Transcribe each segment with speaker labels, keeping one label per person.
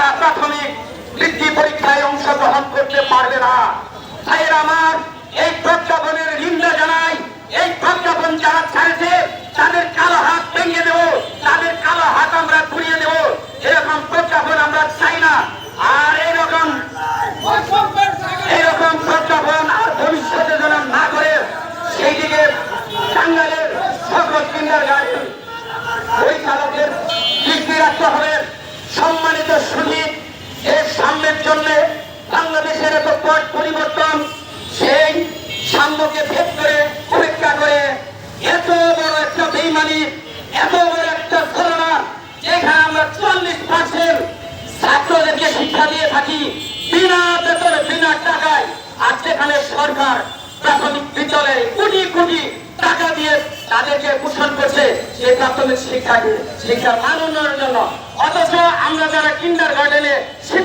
Speaker 1: তারা প্রাথমিক বৃত্তি পরীক্ষায় অংশগ্রহণ করতে পারবে না। ভাইয়ের আমার, এই প্রজ্ঞাপনের নিন্দা জানাই, এই প্রজ্ঞাপন যারা ছাড়ছে, তাদের কালো হাত ভেঙে দেবো, তাদের কালো হাত আমরা ঘুরিয়ে দেবো। এরকম প্রজ্ঞাপন আমরা চাই না। আর এরকম এরকম প্রজ্ঞাপন আর ভবিষ্যতে যেন না করে, সেই দিকে টাঙ্গাইলের সকল কিন্ডার গার্ডেন পরিচালকের দৃষ্টি রাখতে হবে। সম্মানিত সুদীপ এর জন্য বাংলাদেশের এত পট পরিবর্তন, সেই সাম্যকে ভেদ করে, উপেক্ষা করে এত বড় একটা বেইমানি, এত বড় একটা ঘটনা যেখানে আমরা চল্লিশ পার্সেন্ট ছাত্রদেরকে শিক্ষা দিয়ে থাকি, বিনা বেতনে, বিনা টাকায়। আর যেখানে সরকার প্রাথমিক বিদ্যালয়ে কোটি কোটি টাকা দিয়ে তাদেরকে পোষণ করছে, সেই প্রাথমিক শিক্ষাকে শিক্ষার মান উন্নয়নের জন্য। অথচ আমরা যারা কিন্ডার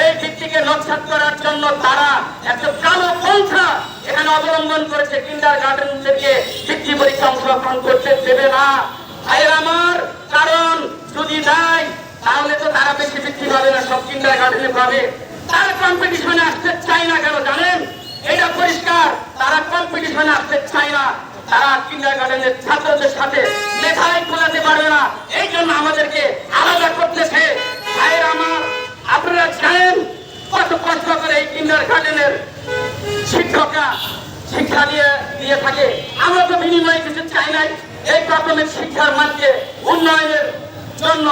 Speaker 1: এই ভিত্তিকে নচ্ছাদ করার জন্য তারা একটা কালো পন্থা এখানে অবলম্বন করেছে। কিন্ডার গার্ডেনদেরকে বৃত্তি পরীক্ষা অংশগ্রহণ করতে দেবে না। ভাইয়ের আমার, কারণ যদি নাই, তাহলে তো তারা বেশি বৃত্তি পাবে না, সব কিন্ডার গার্ডেনে পাবে। তারা কম্পিটিশনে আসতে চায় না কেন জানেন? এটা পরিষ্কার, তারা কম্পিটিশনে আসতে চায় না। তারা কিন্ডার গার্ডেনের ছাত্রদের সাথে মেধাই খোলাতে পারবে না। এই জন্য আমাদেরকে আলাদা দিয়ে দিয়ে থাকে। আমরা তো বিনিময়ে কিছু চাই নাই। এই প্রাথমিক শিক্ষার মানকে উন্নয়নের জন্য,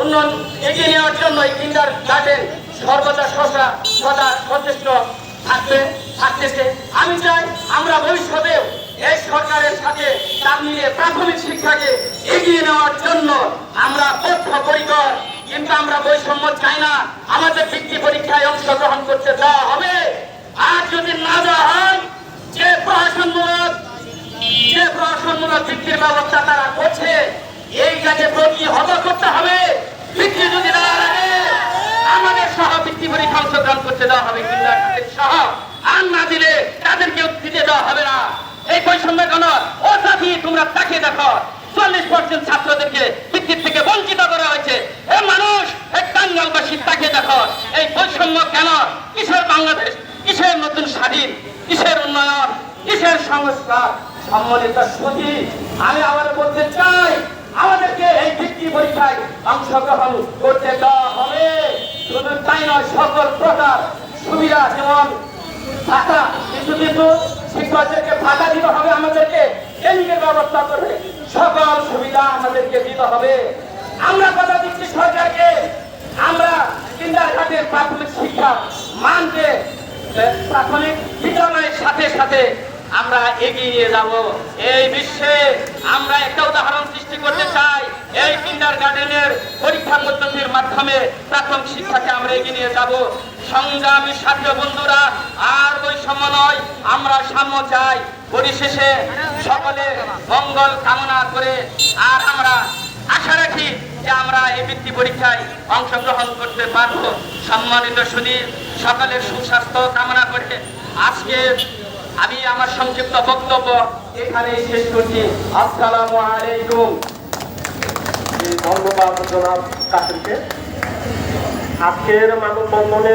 Speaker 1: উন্নয়ন এগিয়ে নেওয়ার জন্য এই কিন্ডার গার্ডেন সর্বদা সদা সদা সচেষ্ট থাকবে থাকতেছে। আমি চাই আমরা ভবিষ্যতেও এই সরকারের সাথে তাল মিলিয়ে প্রাথমিক শিক্ষাকে এগিয়ে নেওয়ার জন্য আমরা বদ্ধপরিকর কিন্তু আমরা বৈষম্য চাই না। আমাদের বৃত্তি পরীক্ষায় অংশগ্রহণ করতে দেওয়া হবে। আর যদি না দেওয়া হয় যে প্রশাসনমূলক বৃত্তির ব্যবস্থা তারা করছে। এইটাকে প্রতিহত করতে হবে। বৃত্তি যদি না লাগে, আমাদের সহ বৃত্তি পরীক্ষা অংশগ্রহণ করতে দেওয়া হবে। সহ আর না দিলে তাদেরকে দিতে দেওয়া হবে না। এই বৈষম্য কেন? ও সাথী, তোমরা তাকে দেখো। চল্লিশ পার্সেন্ট ছাত্রদেরকে বৃত্তির থেকে বঞ্চিত করা হয়েছে। এ মানুষ এই টাঙ্গালবাসী, তাকে দেখো। এই বৈষম্য কেন? কিসের বাংলাদেশ? কিসের নতুন স্বাধীন? কিসের উন্নয়ন? কিসের সংস্কার? সম্মানিত সুধী আমি আবার বলতে চাই, আমাদেরকে এই বৃত্তি পরীক্ষায় অংশগ্রহণ করতে দেওয়া হবে। শুধু তাই নয়, সকল প্রকার সুবিধা যেমন ভাতা, কিছু কিছু শিক্ষকদেরকে ভাতা দিতে হবে আমাদেরকে, ট্রেনিংয়ের ব্যবস্থা করবে। সকল সুবিধা আমাদেরকে দিতে হবে। আমরা কথা দিচ্ছি সরকারকে, আমরা কিন্ডার ঘাটের প্রাথমিক শিক্ষা মানকে প্রাথমিক বিদ্যালয়ের সাথে সাথে আমরা এগিয়ে নিয়ে যাব। এই বিশ্বে আমরা একটা উদাহরণ সৃষ্টি করতে চাই। এই কিন্ডার গার্ডেনের পরীক্ষা পদ্ধতির মাধ্যমে প্রাথমিক শিক্ষাকে আমরা এগিয়ে নিয়ে যাব। সংগ্রামী ছাত্র বন্ধুরা আর বৈষম্য নয় আমরা সাম্য চাই। পরিশেষে সকলে মঙ্গল কামনা করে আর আমরা আশা রাখি যে আমরা এই বৃত্তি পরীক্ষায় অংশগ্রহণ করতে পারব। সম্মানিত সুদীর সকলের সুস্বাস্থ্য কামনা করে আজকে আমি আমার সংক্ষিপ্ত বক্তব্য এখানে শেষ করছি। আসসালামু আলাইকুম।
Speaker 2: ধন্যবাদ জনাব কাসিমকে আজকের মানববন্ধনে